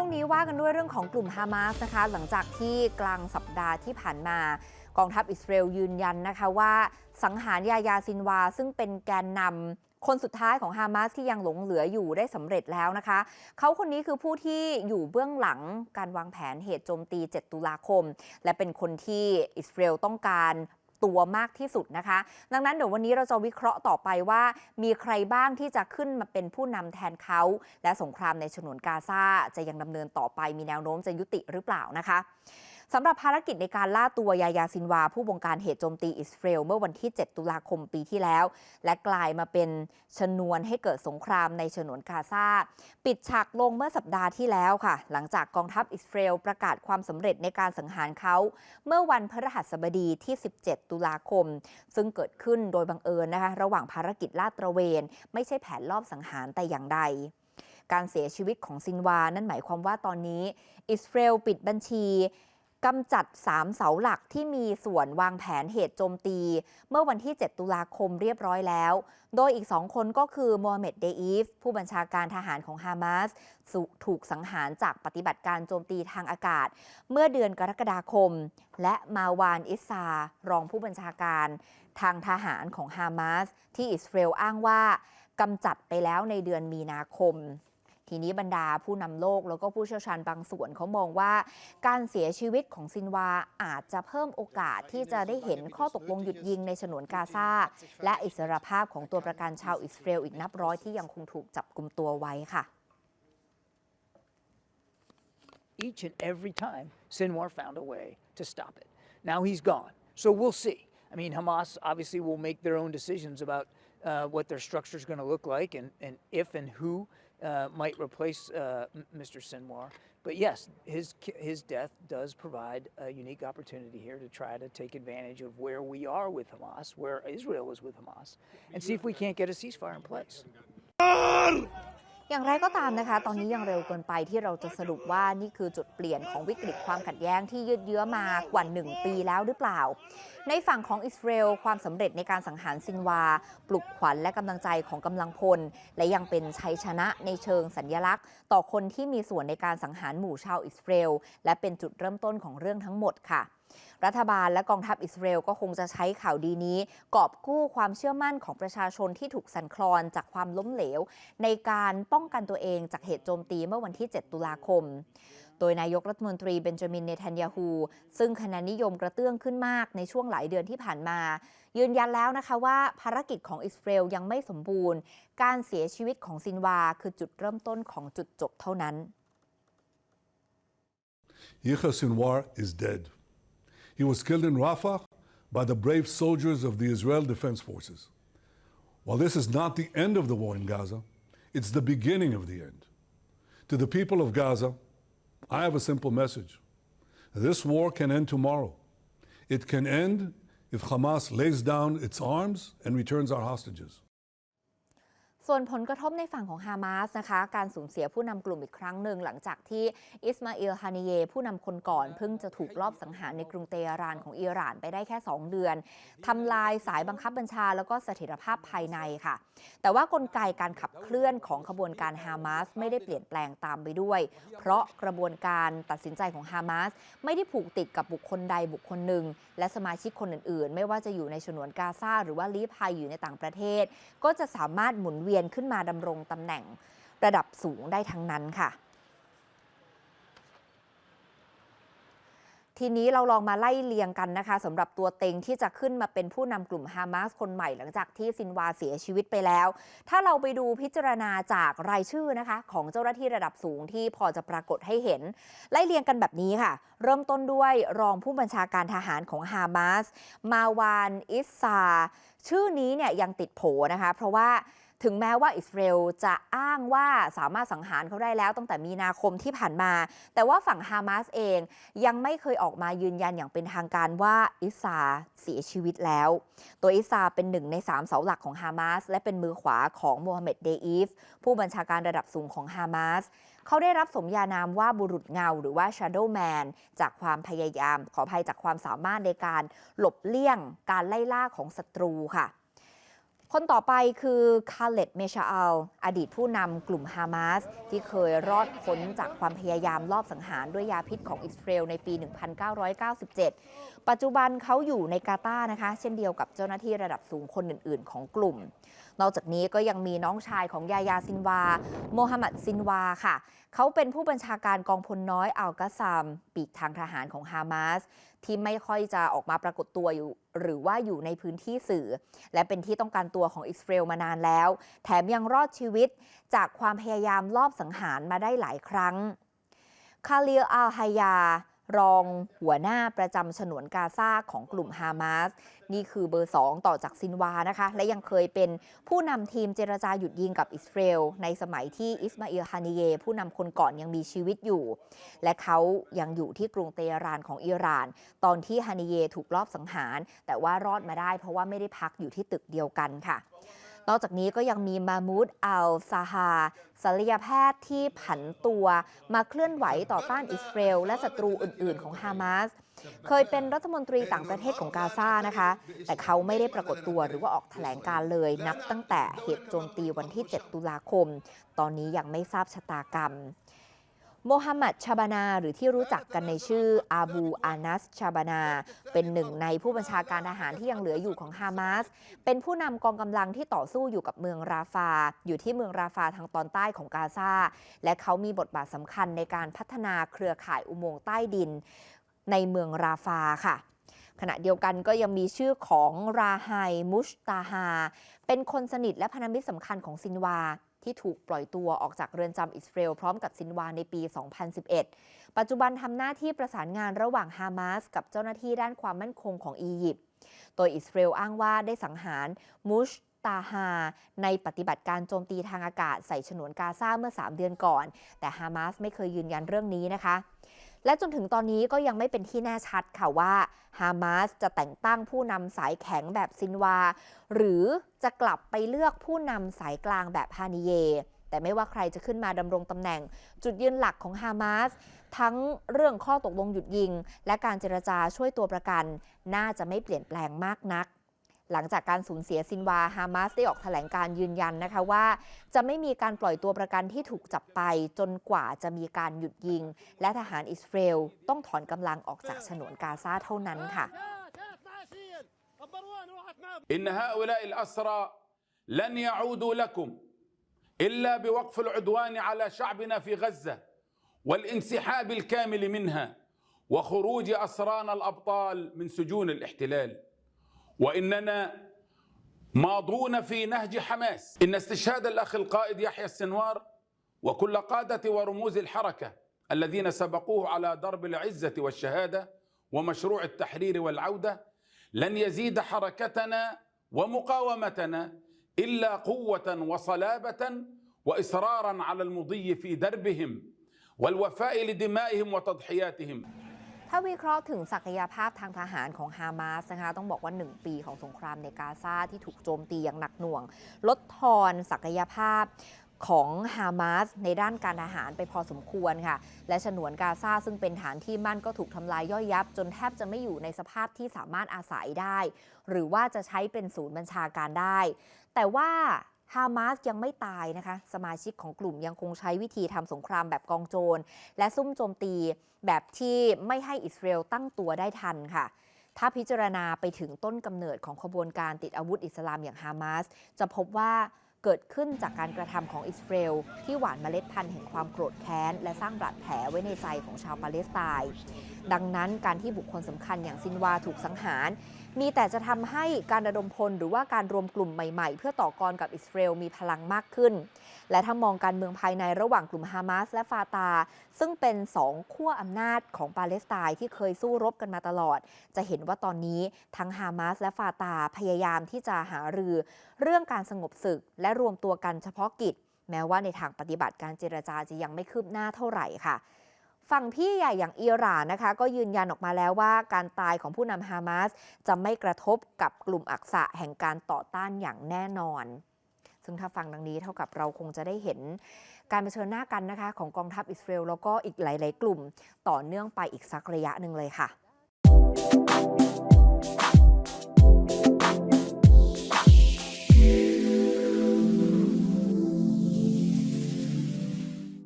ช่วงนี้ว่ากันด้วยเรื่องของกลุ่มฮามาสนะคะ หลังจากที่กลางสัปดาห์ที่ผ่านมากองทัพอิสราเอลยืนยันนะคะว่าสังหารยายาซินวา ซึ่งเป็นแกนนำคนสุดท้ายของฮามาสที่ยังหลงเหลืออยู่ได้สำเร็จแล้วนะคะ เขาคนนี้คือผู้ที่อยู่เบื้องหลังการวางแผนเหตุโจมตี 7 ตุลาคม และเป็นคนที่อิสราเอลต้องการ ตัวมากที่สุดนะคะ ดังนั้นเดี๋ยววันนี้เราจะวิเคราะห์ต่อไปว่า มีใครบ้างที่จะขึ้นมาเป็นผู้นำแทนเขา และสงครามในฉนวนกาซาจะยังดำเนินต่อไปมีแนวโน้มจะยุติหรือเปล่านะคะ สำหรับภารกิจในการล่าตัวยายาซินวา ผู้บงการเหตุโจมตีอิสราเอลเมื่อวันที่ 7 ตุลาคมปีที่แล้ว และกลายมาเป็นชนวนให้เกิดสงครามในฉนวนกาซาปิดฉากลงเมื่อสัปดาห์ที่แล้วค่ะ หลังจากกองทัพอิสราเอลประกาศความสำเร็จในการสังหารเขา เมื่อวันพฤหัสบดีที่ 17 ตุลาคม ซึ่งเกิดขึ้นโดยบังเอิญนะคะระหว่างภารกิจลาดตระเวน ไม่ใช่แผนลอบสังหารแต่อย่างใดการเสียชีวิตของซินวา นั่นหมายความว่าตอนนี้ อิสราเอลปิดบัญชี กำจัด 3 เสาหลักที่มีส่วนวางแผนเหตุโจมตี เมื่อวันที่ 7 ตุลาคมเรียบร้อยแล้ว โดยอีกสองคนก็คือโมฮัมเหม็ดเดอีฟผู้บัญชาการทหารของฮามาสถูกสังหารจากปฏิบัติการโจมตีทางอากาศ เมื่อเดือนกรกฎาคม และมาวานอิสซารองผู้บัญชาการ ทางทหารของฮามาสที่อิสราเอลอ้างว่ากำจัดไปแล้วในเดือนมีนาคม ทีนี้บรรดาผู้นำโลกแล้วก็ผู้เชี่ยวชาญบางส่วนเขามองว่า การเสียชีวิตของซินวาอาจจะเพิ่มโอกาสที่จะได้เห็นข้อตกลงหยุดยิงในฉนวนกาซาและอิสรภาพของตัวประกันชาวอิสราเอลอีกนับร้อยที่ยังคงถูกจับกลุ่มตัวไว้ค่ะ each and every time Sinwar found a way to stop it. Now he's gone. So we'll see. I mean, Hamas obviously will make their own decisions about uh, what their structure is going to look like and, and if and who uh, might replace uh, Mr. Sinwar. But yes, his, his death does provide a unique opportunity here to try to take advantage of where we are with Hamas, where Israel is with Hamas, and see if we can't get a ceasefire in place. อย่างไรก็ตามนะคะ ตอนนี้ยังเร็วเกินไปที่เราจะสรุปว่านี่คือจุดเปลี่ยนของวิกฤตความขัดแย้งที่ยืดเยื้อมากว่า 1 ปีแล้วหรือเปล่า ในฝั่งของอิสราเอลความสำเร็จในการสังหารซินวา ปลุกขวัญและกำลังใจของกำลังพล และยังเป็นชัยชนะในเชิงสัญญลักษณ์ ต่อคนที่มีส่วนในการสังหารหมู่ชาวอิสราเอลและเป็นจุดเริ่มต้นของเรื่องทั้งหมดค่ะ รัฐบาลและกองทัพอิสราเอลก็คงจะใช้ข่าวดีนี้กอบกู้ความเชื่อมั่นของประชาชนที่ถูกสั่นคลอนจากความล้มเหลว ในการป้องกันตัวเองจากเหตุโจมตีเมื่อวันที่ 7 ตุลาคม โดยนายกรัฐมนตรีเบนจามินเนทันยาฮู ซึ่งคะแนนนิยมกระเตื้องขึ้นมากในช่วงหลายเดือนที่ผ่านมา ยืนยันแล้วนะคะว่าภารกิจของอิสราเอลยังไม่สมบูรณ์ การเสียชีวิตของซินวา คือจุดเริ่มต้นของจุดจบเท่านั้น Yahya Sinwar is dead. He was killed in Rafah by the brave soldiers of the Israel Defense Forces. While this is not the end of the war in Gaza, it's the beginning of the end. To the people of Gaza, I have a simple message. This war can end tomorrow. It can end if Hamas lays down its arms and returns our hostages. ส่วนผลกระทบในฝั่งของฮามาสนะคะ การสูญเสียผู้นำกลุ่มอีกครั้งหนึ่งหลังจากที่อิสมาอิลฮานิเย ผู้นำคนก่อน เพิ่งจะถูกลอบสังหารในกรุงเตหะรานของอิหร่านไปได้แค่ 2 เดือนทำลายสายบังคับบัญชาแล้วก็เสถียรภาพภายในค่ะ แต่ว่ากลไกการขับเคลื่อนของขบวนการฮามาสไม่ได้เปลี่ยนแปลงตามไปด้วย เพราะกระบวนการตัดสินใจของฮามาสไม่ได้ผูกติดกับบุคคลใดบุคคลหนึ่ง และสมาชิกคนอื่น ๆ ไม่ว่าจะอยู่ในฉนวนกาซาหรือว่าลี้ภัยอยู่ในต่างประเทศ ก็จะสามารถหมุนเวียนขึ้นมาดำรงตำแหน่งระดับสูงได้ทั้งนั้นค่ะ ทีนี้เราลองมาไล่เลียงกันนะคะสำหรับตัวเต็งที่จะขึ้นมาเป็นผู้นำกลุ่มฮามาสคนใหม่หลังจากที่ซินวาเสียชีวิตไปแล้ว ถ้าเราไปดูพิจารณาจากรายชื่อนะคะ ของเจ้าหน้าที่ระดับสูงที่พอจะปรากฏให้เห็น ไล่เรียงกันแบบนี้ค่ะ เริ่มต้นด้วยรองผู้บัญชาการทหารของฮามาสมาวานอิสซาชื่อนี้เนี่ยยังติดโผนะคะ เพราะว่า ถึงแม้ว่าอิสราเอลจะอ้างว่าสามารถสังหารเขาได้แล้วตั้งแต่มีนาคมที่ผ่านมา แต่ว่าฝั่งฮามาสเองยังไม่เคยออกมายืนยันอย่างเป็นทางการว่าอิสาเสียชีวิตแล้ว ตัวอิสาเป็นหนึ่งในสามเสาหลักของฮามาสและเป็นมือขวาของโมฮัมเหม็ดเดอีฟผู้บัญชาการระดับสูงของฮามาสเขาได้รับสมญานามว่าบุรุษเงาหรือว่า Shadow Man จากความพยายามขออภัยจากความสามารถในการหลบเลี่ยงการไล่ล่าของศัตรูค่ะ คนต่อไปคือคาเลตเมชาอัลอดีตผู้นำกลุ่มฮามาส ที่เคยรอดพ้นจากความพยายามลอบสังหารด้วยยาพิษของอิสราเอลในปี 1997 ปัจจุบันเขาอยู่ในกาตาร์นะคะ เช่นเดียวกับเจ้าหน้าที่ระดับสูงคนอื่น ๆ ของกลุ่ม นอกจากนี้ก็ยังมีน้องชายของยายาซินวา โมฮัมหมัดซินวาค่ะ เขาเป็นผู้บัญชาการกองพลน้อยอัลกาซามปีกทางทหารของฮามาสที่ไม่ค่อยจะออกมาปรากฏตัวอยู่ หรือว่าอยู่ในพื้นที่สื่อ และเป็นที่ต้องการตัวของอิสราเอลมานานแล้ว แถมยังรอดชีวิตจากความพยายามลอบสังหารมาได้หลายครั้งคาลิลอัลฮายา รองหัวหน้าประจำฉนวนกาซาของกลุ่มฮามาส นี่คือเบอร์ 2 ต่อจากซินวานะคะ และยังเคยเป็นผู้นำทีมเจรจาหยุดยิงกับอิสราเอลในสมัยที่อิสมาอิลฮานิเย ผู้นำคนก่อนยังมีชีวิตอยู่ และเขายังอยู่ที่กรุงเตหะรานของอิหร่าน ตอนที่ฮานิเยถูกลอบสังหาร แต่ว่ารอดมาได้เพราะว่าไม่ได้พักอยู่ที่ตึกเดียวกันค่ะ นอกจากนี้ก็ยังมีมามูดอัลซาฮาศัลยแพทย์ที่ผันตัวมาเคลื่อนไหวต่อต้านอิสราเอลและศัตรูอื่น ๆ ของฮามาสเคยเป็นรัฐมนตรีต่างประเทศของกาซานะคะ แต่เขาไม่ได้ปรากฏตัวหรือว่าออกแถลงการเลยนับตั้งแต่เหตุโจมตีวันที่ 7 ตุลาคม ตอนนี้ยังไม่ทราบชะตากรรม โมฮัมหมัดชาบานาหรือที่รู้จักกันในชื่ออาบูอานัสชาบานา เป็นหนึ่งในผู้บัญชาการทหารที่ยังเหลืออยู่ของฮามาส เป็นผู้นำกองกำลังที่ต่อสู้อยู่กับเมืองราฟา อยู่ที่เมืองราฟาทางตอนใต้ของกาซา และเขามีบทบาทสำคัญในการพัฒนาเครือข่ายอุโมงค์ใต้ดิน ในเมืองราฟาค่ะขณะเดียวกันก็ยังมีชื่อของราไฮมุชตาฮา เป็นคนสนิทและพันธมิตรสำคัญของซินวา ที่ถูกปล่อยตัวออกจากเรือนจำอิสราเอลพร้อมกับซินวาในปี 2011 ปัจจุบันทำหน้าที่ประสานงานระหว่างฮามาสกับเจ้าหน้าที่ด้านความมั่นคงของอียิปต์ โดยอิสราเอลอ้างว่าได้สังหารมูชตาฮาในปฏิบัติการโจมตีทางอากาศใส่ฉนวนกาซาเมื่อ 3 เดือนก่อน แต่ฮามาสไม่เคยยืนยันเรื่องนี้นะคะ และจนถึงตอนนี้ก็ยังไม่เป็นที่แน่ชัดค่ะว่าฮามาสจะแต่งตั้งผู้นำสายแข็งแบบซินวา หรือจะกลับไปเลือกผู้นำสายกลางแบบฮานิเย แต่ไม่ว่าใครจะขึ้นมาดำรงตำแหน่ง จุดยืนหลักของฮามาสทั้งเรื่องข้อตกลงหยุดยิง และการเจรจาช่วยตัวประกัน น่าจะไม่เปลี่ยนแปลงมากนัก หลังจากการสูญเสียซินวาฮามาสได้ออกแถลงการยืนยันนะคะว่า จะไม่มีการปล่อยตัวประกันที่ถูกจับไปจนกว่าจะมีการหยุดยิง และทหารอิสราเอลต้องถอนกำลังออกจากฉนวนกาซาเท่านั้นค่ะ إن هؤلاء الأسرى لن يعودوا لكم إلا بوقف العدوان على شعبنا في غزة والانسحاب الكامل منها وخروج أسرانا الأبطال من سجون الاحتلال وإننا ماضون في نهج حماس. إن استشهاد الأخ القائد يحيى السنوار وكل قادة ورموز الحركة الذين سبقوه على درب العزة والشهادة ومشروع التحرير والعودة لن يزيد حركتنا ومقاومتنا إلا قوة وصلابة وإصرارا على المضي في دربهم والوفاء لدمائهم وتضحياتهم. ถ้าวิเคราะห์ถึงศักยภาพทางทหารของฮามาสนะคะต้องบอกว่า 1 ปีของสงครามในกาซาที่ถูกโจมตีอย่างหนักหน่วง ลดทอนศักยภาพของฮามาสในด้านการทหารไปพอสมควรค่ะ และฉนวนกาซาซึ่งเป็นฐานที่มั่นก็ถูกทำลายย่อยยับ จนแทบจะไม่อยู่ในสภาพที่สามารถอาศัยได้ หรือว่าจะใช้เป็นศูนย์บัญชาการได้ แต่ว่า ฮามาสยังไม่ตายนะคะ สมาชิกของกลุ่มยังคงใช้วิธีทำสงครามแบบกองโจร และซุ่มโจมตีแบบที่ไม่ให้อิสราเอลตั้งตัวได้ทันค่ะ ถ้าพิจารณาไปถึงต้นกำเนิดของขบวนการติดอาวุธอิสลามอย่างฮามาสจะพบว่า เกิดขึ้นจากการกระทำของอิสราเอลที่หว่านเมล็ดพันธุ์แห่งความโกรธแค้น และสร้างบาดแผลไว้ในใจของชาวปาเลสไตน์ดังนั้นการที่บุคคลสำคัญอย่างซินวาถูกสังหาร มีแต่จะทำให้การระดมพลหรือว่าการรวมกลุ่มใหม่ๆ เพื่อต่อกรกับอิสราเอลมีพลังมากขึ้น และถ้ามองการเมืองภายในระหว่างกลุ่มฮามาสและฟาตา ซึ่งเป็นสองขั้วอำนาจของปาเลสไตน์ที่เคยสู้รบกันมาตลอด จะเห็นว่าตอนนี้ทั้งฮามาสและฟาตาพยายามที่จะหารือ เรื่องการสงบศึกและรวมตัวกันเฉพาะกิจ แม้ว่าในทางปฏิบัติการเจรจาจะยังไม่คืบหน้าเท่าไหร่ค่ะ ฝั่งพี่ใหญ่อย่างอิหร่านนะคะ ก็ยืนยันออกมาแล้วว่าการตายของผู้นำฮามาสจะไม่กระทบกับกลุ่มอักษะแห่งการต่อต้านอย่างแน่นอน ซึ่งถ้าฟังดังนี้เท่ากับเราคงจะได้เห็นการเผชิญหน้ากันนะคะของกองทัพอิสราเอลแล้วก็อีกหลาย ๆ กลุ่มต่อเนื่องไปอีกสักระยะหนึ่งเลยค่ะ